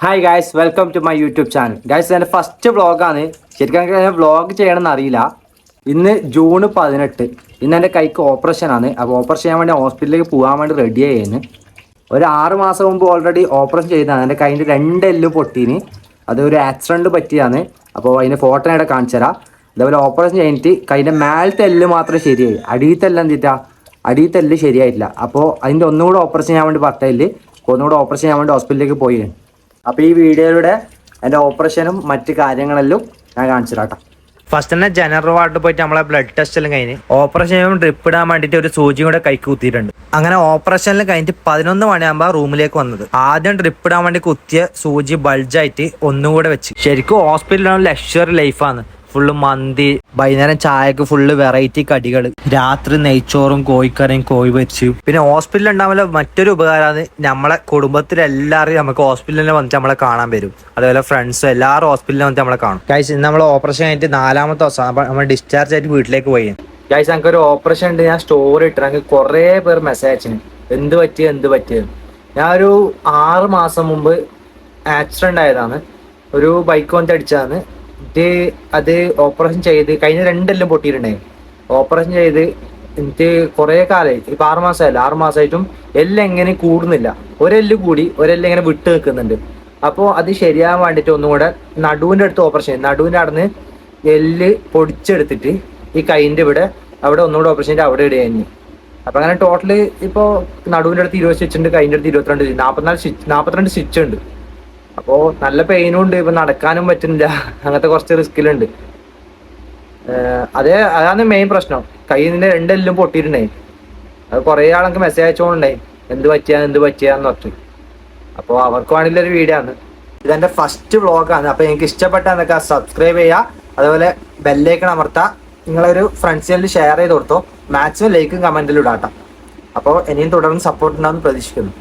Hi guys welcome to my YouTube channel guys എന്റെ first വ്ളോഗാണ് ശരിക്കും എനിക്ക് വ്ളോഗ് ചെയ്യണമെന്ന് അറിയില്ല. ഇന്ന് ജൂൺ പതിനെട്ട്. ഇന്ന് എന്റെ കൈക്ക് ഓപ്പറേഷൻ ആണ്. അപ്പോൾ ഓപ്പറേഷൻ ചെയ്യാൻ വേണ്ടി ഹോസ്പിറ്റലിലേക്ക് പോകാൻ വേണ്ടി റെഡി ആയിരുന്നു ഒരു ആറ് മാസം മുമ്പ് ഓൾറെഡി ഓപ്പറേഷൻ ചെയ്തതാണ്. എന്റെ കൈന്റെ രണ്ട് എല്ല് പൊട്ടീന്. അത് ഒരു ആക്സിഡന്റ് പറ്റിയാണ് അപ്പോൾ അതിന്റെ ഫോട്ടോ ഞാൻ ഇവിടെ കാണിച്ചു തരാം. അതേപോലെ ഓപ്പറേഷൻ കഴിഞ്ഞിട്ട് കൈന്റെ മേലത്തെ എല്ല് മാത്രമേ ശരിയായി. അടിയത്തെ എല്ലാം എന്തിട്ടാ? ശരിയായിട്ടില്ല. അപ്പോൾ അതിന്റെ ഒന്നുകൂടെ ഓപ്പറേഷൻ ചെയ്യാൻ വേണ്ടി പറഞ്ഞില്ല ഒന്നുകൂടെ ഓപ്പറേഷൻ ചെയ്യാൻ വേണ്ടി ഹോസ്പിറ്റലിലേക്ക് പോയി അപ്പോൾ ഈ വീഡിയോയിലൂടെ എന്റെ ഓപ്പറേഷനും മറ്റു കാര്യങ്ങളെല്ലാം ഞാൻ കാണിച്ചു ഫസ്റ്റ് തന്നെ ജനറൽ വാർഡിൽ പോയിട്ട് നമ്മളെ ബ്ലഡ് ടെസ്റ്റ് എല്ലാം കഴിഞ്ഞ് ചെയ്യുമ്പോൾ ഡ്രിപ്പ് ഇടാൻ വേണ്ടിയിട്ട് ഒരു സൂചി കൂടെ കൈക്ക് കുത്തിയിട്ടുണ്ട്. അങ്ങനെ ഓപ്പറേഷനിൽ കഴിഞ്ഞിട്ട് പതിനൊന്ന് മണിയാകുമ്പോൾ റൂമിലേക്ക് വന്നത്. ആദ്യം ഡ്രിപ്പ് ഇടാൻ വേണ്ടി കുത്തിയ സൂചി ബൾജായിട്ട് ഒന്നുകൂടെ വെച്ച്. ശരിക്കും ഹോസ്പിറ്റലിലാണ് ലക്ഷറി ലൈഫാണ് ഫുള്ള് മന്തി വൈകുന്നേരം ചായക്ക് ഫുള്ള് വെറൈറ്റി കടികൾ രാത്രി നെയ്ച്ചോറും കോഴിക്കറിയും കോഴി വെച്ചു പിന്നെ ഹോസ്പിറ്റലിൽ ഉണ്ടാവില്ല മറ്റൊരു ഉപകാരമാണ് നമ്മളെ കുടുംബത്തിലെല്ലാവരും നമുക്ക് ഹോസ്പിറ്റലിൽ വന്നിട്ട് നമ്മളെ കാണാൻ വരും. അതേപോലെ ഫ്രണ്ട്സ് എല്ലാവരും ഹോസ്പിറ്റലിൽ വന്നിട്ട് നമ്മളെ കാണും. കഴിച്ച് ഇന്ന് നമ്മൾ ഓപ്പറേഷൻ കഴിഞ്ഞിട്ട് നാലാമത്തെ ദിവസം നമ്മൾ ഡിസ്ചാർജ് ആയിട്ട് വീട്ടിലേക്ക് പോയി. കഴിച്ച് ഞങ്ങൾക്ക് ഒരു ഓപ്പറേഷൻ ഉണ്ട്. ഞാൻ സ്റ്റോറി ഇട്ടു ഞങ്ങൾക്ക് കുറേ പേർ മെസ്സേജ് അയച്ചിന്. എന്ത് പറ്റി എന്ത് പറ്റിയത് ഞാൻ ഒരു ആറ് മാസം മുമ്പ് ആക്സിഡന്റ് ആയതാണ്. ഒരു ബൈക്ക് വന്നിട്ട് അടിച്ചതാണ്. എന്നിട്ട് അത് ഓപ്പറേഷൻ ചെയ്ത് കഴിഞ്ഞ രണ്ടെല്ലാം പൊട്ടിയിട്ടുണ്ടായി ഓപ്പറേഷൻ ചെയ്ത് എന്നിട്ട് കുറേ കാലമായി ഇപ്പൊ ആറ് മാസമായല്ലോ. ആറ് മാസമായിട്ടും എല്ലാം എങ്ങനെ കൂടുന്നില്ല. ഒരെല്ല് കൂടി ഒരെല്ല് ഇങ്ങനെ വിട്ട് നിൽക്കുന്നുണ്ട്. അപ്പോൾ അത് ശരിയാവാൻ വേണ്ടിയിട്ട് ഒന്നും കൂടെ നടുവിന്റെ അടുത്ത് ഓപ്പറേഷൻ ചെയ്യും നടുവിന്റെ അടുന്ന് എല്ല് പൊടിച്ചെടുത്തിട്ട് ഈ കൈന്റെ ഇവിടെ അവിടെ ഒന്നുകൂടെ ഓപ്പറേഷൻ ചെയ്ത് അവിടെ തന്നെ അപ്പൊ അങ്ങനെ ടോട്ടൽ ഇപ്പോ നടുവിന്റെ അടുത്ത് ഇരുപത് സ്റ്റിച്ച് ഉണ്ട് കൈന്റെ അടുത്ത് ഇരുപത്തിരണ്ട് നാൽപ്പത്തിനാല് സ്റ്റിച്ച് നാൽപ്പത്തിരണ്ട് സ്റ്റിച്ച് ഉണ്ട്. അപ്പോ നല്ല പെയിനും ഉണ്ട്. ഇപ്പൊ നടക്കാനും പറ്റുന്നില്ല. അങ്ങനത്തെ കുറച്ച് റിസ്കിലുണ്ട് അതേ അതാണ് മെയിൻ പ്രശ്നം. കൈയിന്റെ രണ്ടെല്ലും പൊട്ടിയിട്ടുണ്ടായി അത് കുറേ ആളെനിക്ക് മെസ്സേജ് അയച്ചോണ്ടേ എന്ത് പറ്റിയാ എന്ത് പറ്റിയാന്ന് പറഞ്ഞു അപ്പോൾ അവർക്ക് വേണ്ടിയുള്ള ഒരു വീഡിയോ ആണ്. ഇതെന്റെ ഫസ്റ്റ് വ്ളോഗാണ് അപ്പൊ എനിക്ക് ഇഷ്ടപ്പെട്ട എന്നൊക്കെ സബ്സ്ക്രൈബ് ചെയ്യുക. അതുപോലെ ബെല്ലേക്കൺ അമർത്താം. നിങ്ങളൊരു ഫ്രണ്ട്സിനെ ഷെയർ ചെയ്ത് കൊടുത്തോ. മാക്സിമം ലൈക്കും കമന്റിലും ഇടാട്ടോ അപ്പോൾ ഇനിയും തുടർന്ന് സപ്പോർട്ട് ഉണ്ടാവും പ്രതീക്ഷിക്കുന്നു.